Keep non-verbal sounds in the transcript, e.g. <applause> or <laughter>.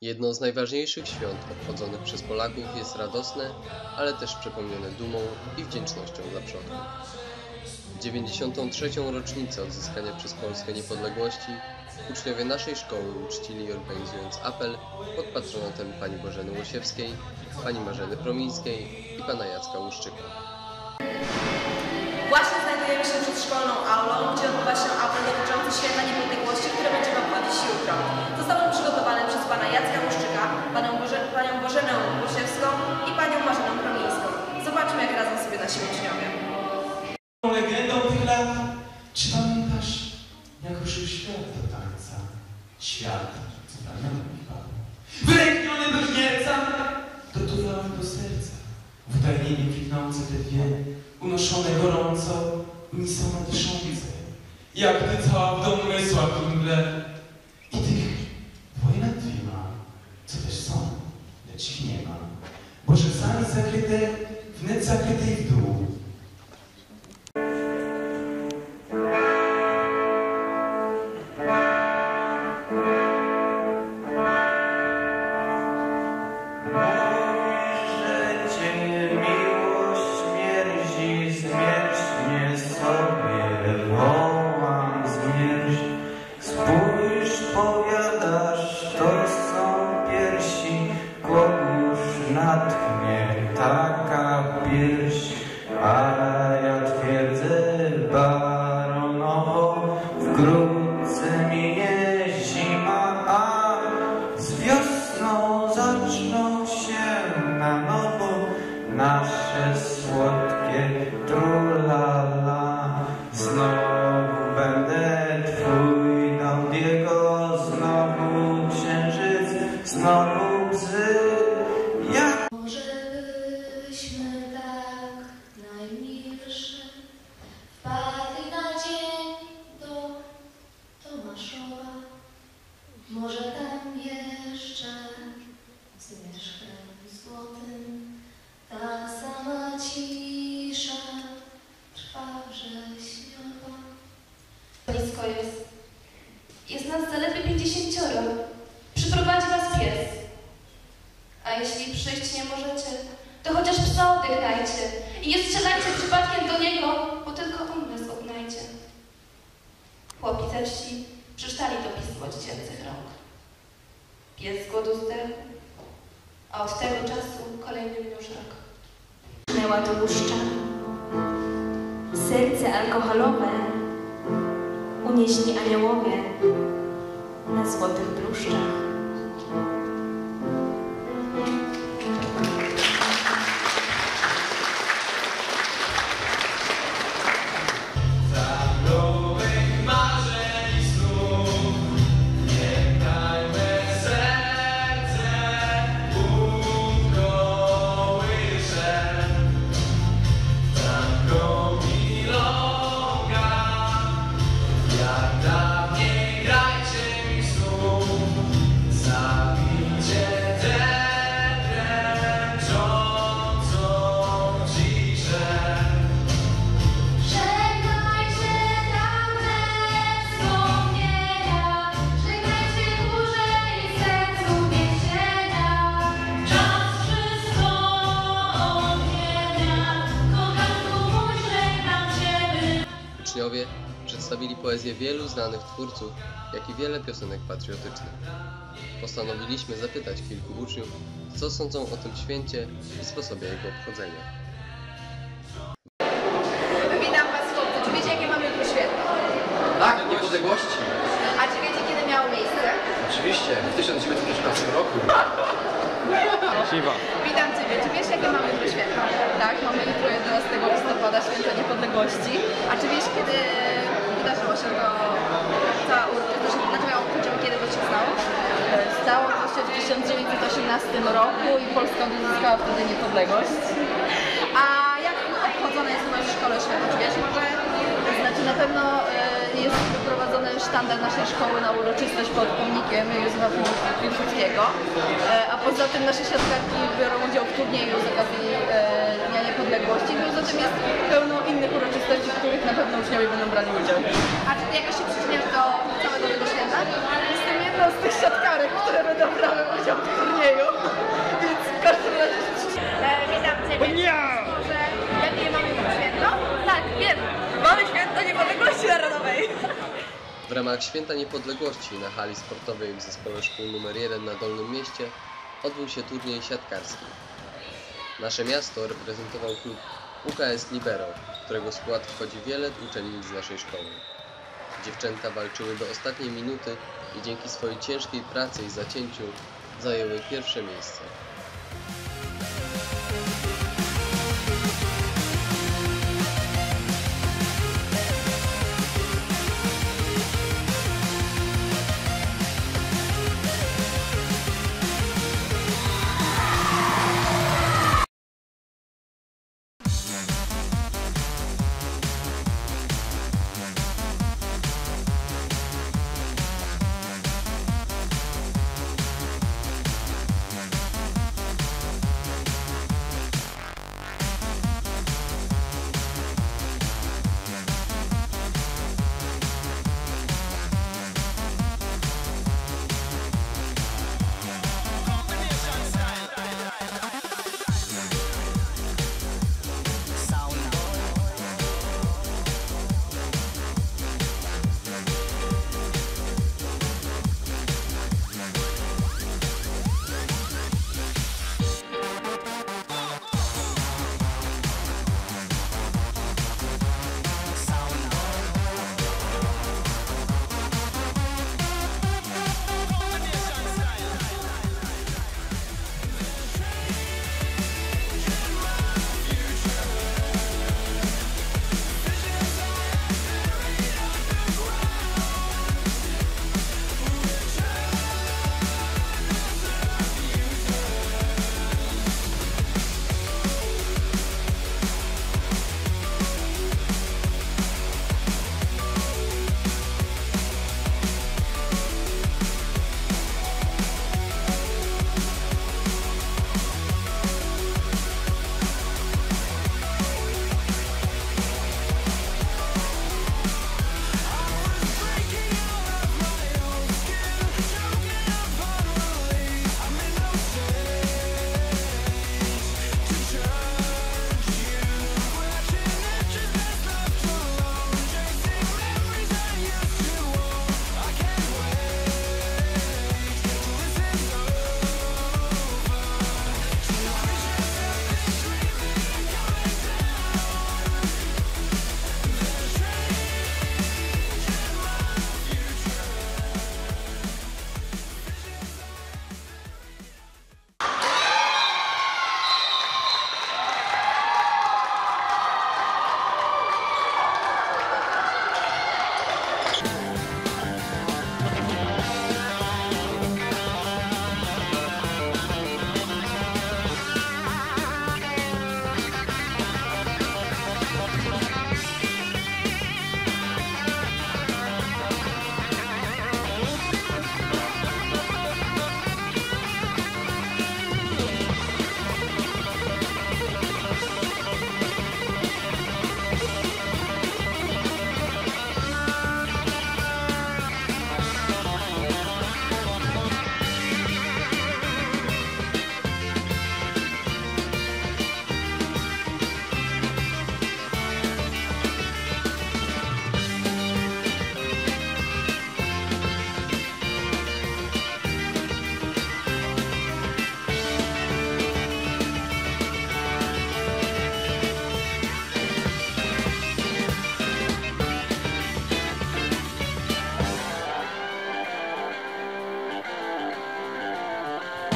Jedno z najważniejszych świąt obchodzonych przez Polaków jest radosne, ale też przepełnione dumą i wdzięcznością dla przodków. W 93. rocznicę odzyskania przez Polskę niepodległości uczniowie naszej szkoły uczcili organizując apel pod patronatem pani Bożeny Łosiewskiej, pani Marzeny Promińskiej i pana Jacka Łuszczyka. Właśnie znajdujemy się przed szkolną aulą, gdzie odbywa się apel dotyczący Święta Niepodległości, które będziemy obchodzić jutro. Został legendą tych lat. Czy pamiętasz, jak ruszył świat do tańca? Świat, co ramiona Michał. Wyrękniony do śmierca, dotowałem do serca. W tajnienie kwitnące te dwie, unoszone gorąco, unisono dyszące. Jak ty cała w domu mysłach w mgle. I tych dwoje nad dwiema, co też są, lecz ich nie ma. Bo czasami zakryte, wnet zakryte i w dół. Wiosną zaczną się na nowo nasze Wsi przeczytali dopis od dziecięcych rąk. Pies głodu zdechł, a od tego czasu kolejny minął rok. Pchnęła do łuszcza. Serce alkoholowe unieśli aniołowie na złotych bluszczach. Przedstawili poezję wielu znanych twórców, jak i wiele piosenek patriotycznych. Postanowiliśmy zapytać kilku uczniów, co sądzą o tym święcie i sposobie jego obchodzenia. Witam Was, chłopcy. Czy wiecie, jakie mamy jutro święto? Tak, niepodległości. A czy wiecie, kiedy miało miejsce? Oczywiście, w 1915 roku. Witam Ciebie. Czy wiesz, jakie mamy jutro święto? Tak, mamy jutro 11 listopada, święto niepodległości. A czy wiesz, kiedy to, cała miało, chodziło, kiedy to się stało? Stało to się w 1918 roku i Polska odzyskała wtedy niepodległość. A jak obchodzone jest u nas w szkole święto? Czy wiesz może? Znaczy na pewno jest wyprowadzony sztandar naszej szkoły na uroczystość pod pomnikiem Józefa Piłsudskiego. E, a poza tym nasze siatkarki biorą udział w turnieju z okazji e, Dnia Niepodległości. Poza tym jest pełno innych uroczystości, w których na pewno uczniowie będą brali udział. A czy ty jakoś się przyczyniasz do całego tego święta? Jestem jedną z tych siatkarek, które będą brały udział w turnieju, <laughs> więc w każdym razie witam Ciebie. Może jakie mamy święto? Tak, wiem. Mamy święto niepodległości narodowej. W ramach Święta Niepodległości na hali sportowej w Zespole Szkół nr 1 na Dolnym Mieście odbył się turniej siatkarski. Nasze miasto reprezentował klub UKS Libero, w którego skład wchodzi wiele uczennic z naszej szkoły. Dziewczęta walczyły do ostatniej minuty i dzięki swojej ciężkiej pracy i zacięciu zajęły pierwsze miejsce.